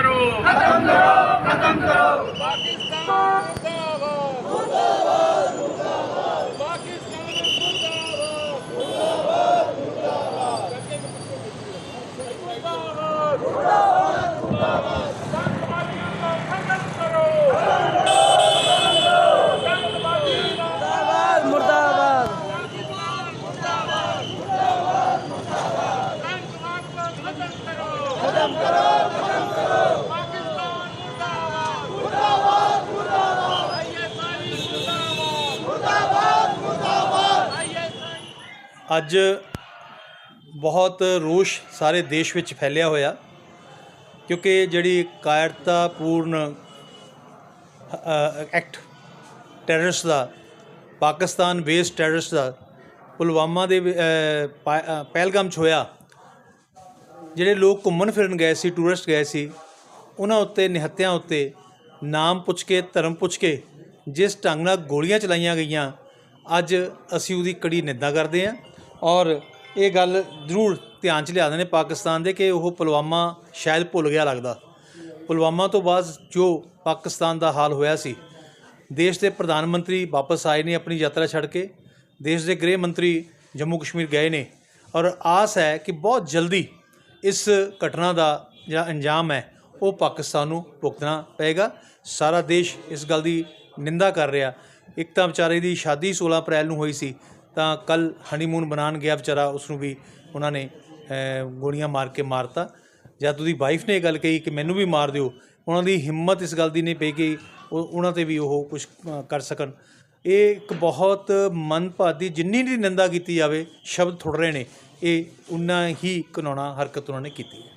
ਕਰੋ। ਖਤਮ ਕਰੋ ਖਤਮ ਕਰੋ। ਪਾਕਿਸਤਾਨ ਜ਼ਿੰਦਾਬਾਦ ਜ਼ਿੰਦਾਬਾਦ ਜ਼ਿੰਦਾਬਾਦ ਪਾਕਿਸਤਾਨ ਜ਼ਿੰਦਾਬਾਦ ਜ਼ਿੰਦਾਬਾਦ ਜ਼ਿੰਦਾਬਾਦ ਜ਼ਿੰਦਾਬਾਦ ਜ਼ਿੰਦਾਬਾਦ Adam Kara! ਅੱਜ ਬਹੁਤ ਰੋਸ਼ ਸਾਰੇ ਦੇਸ਼ ਵਿੱਚ ਫੈਲਿਆ ਹੋਇਆ, ਕਿਉਂਕਿ ਜਿਹੜੀ ਕਾਇਰਤਾਪੂਰਨ ਐਕਟ ਟੈਰਰਿਸਟ ਦਾ, ਪਾਕਿਸਤਾਨ ਬੇਸਡ ਟੈਰਰਿਸਟ ਦਾ ਪੁਲਵਾਮਾ ਦੇ ਪਹਿਲਗਾਮ 'ਚ ਹੋਇਆ, ਜਿਹੜੇ ਲੋਕ ਘੁੰਮਣ ਫਿਰਨ ਗਏ ਸੀ ਟੂਰਿਸਟ ਗਏ ਸੀ, ਉਹਨਾਂ ਉੱਤੇ, ਨਿਹੱਤਿਆਂ ਉੱਤੇ ਨਾਮ ਪੁੱਛ ਕੇ, ਧਰਮ ਪੁੱਛ ਕੇ ਜਿਸ ਢੰਗ ਨਾਲ ਗੋਲੀਆਂ ਚਲਾਈਆਂ ਗਈਆਂ, ਅੱਜ ਅਸੀਂ ਉਹਦੀ ਕੜੀ ਨਿੰਦਾ ਕਰਦੇ ਹਾਂ। ਔਰ ਇਹ ਗੱਲ ਜ਼ਰੂਰ ਧਿਆਨ 'ਚ ਲਿਆਦੇ ਨੇ ਪਾਕਿਸਤਾਨ ਦੇ ਕਿ ਉਹ ਪੁਲਵਾਮਾ ਸ਼ਾਇਦ ਭੁੱਲ ਗਿਆ ਲੱਗਦਾ। ਪੁਲਵਾਮਾ ਤੋਂ ਬਾਅਦ ਜੋ ਪਾਕਿਸਤਾਨ ਦਾ ਹਾਲ ਹੋਇਆ ਸੀ, ਦੇਸ਼ ਦੇ ਪ੍ਰਧਾਨ ਮੰਤਰੀ ਵਾਪਸ ਆਏ ਨੇ ਆਪਣੀ ਯਾਤਰਾ ਛੱਡ ਕੇ, ਦੇਸ਼ ਦੇ ਗ੍ਰਹਿ ਮੰਤਰੀ ਜੰਮੂ ਕਸ਼ਮੀਰ ਗਏ ਨੇ ਔਰ ਆਸ ਹੈ ਕਿ ਬਹੁਤ ਜਲਦੀ ਇਸ ਘਟਨਾ ਦਾ ਜਿਹੜਾ ਅੰਜਾਮ ਹੈ, ਉਹ ਪਾਕਿਸਤਾਨ ਨੂੰ ਭੁਗਤਣਾ ਪਏਗਾ। ਸਾਰਾ ਦੇਸ਼ ਇਸ ਗੱਲ ਦੀ ਨਿੰਦਾ ਕਰ ਰਿਹਾ। ਇੱਕ ਤਾਂ ਵਿਚਾਰੇ ਦੀ ਸ਼ਾਦੀ 16 ਅਪ੍ਰੈਲ ਨੂੰ ਹੋਈ ਸੀ ਤਾਂ ਕੱਲ ਹਨੀਮੂਨ ਬਣਾਉਣ ਗਿਆ ਵਿਚਾਰਾ ਉਸ ਨੂੰ ਵੀ ਉਹਨਾਂ ਨੇ ਗੋਲੀਆਂ ਮਾਰ ਕੇ ਮਾਰਤਾ। ਜਦ ਉਹਦੀ ਵਾਈਫ ਨੇ ਇਹ ਗੱਲ ਕਹੀ ਕਿ ਮੈਨੂੰ ਵੀ ਮਾਰ ਦਿਓ, ਉਹਨਾਂ ਦੀ ਹਿੰਮਤ ਇਸ ਗੱਲ ਦੀ ਨਹੀਂ ਪਈ ਕਿ ਉਹਨਾਂ ਤੇ ਵੀ ਉਹ ਕੁਝ ਕਰ ਸਕਣ। ਇਹ ਇੱਕ ਬਹੁਤ ਮਨਭਾਦੀ ਜਿੰਨੀ ਦੀ ਨਿੰਦਾ ਕੀਤੀ ਜਾਵੇ, ਸ਼ਬਦ ਥੁੜ ਰਹੇ ਨੇ। ਇਹ ਉਨਾ ਹੀ ਘਿਨਾਉਣਾ ਹਰਕਤ ਉਹਨਾਂ ਨੇ ਕੀਤੀ ਹੈ।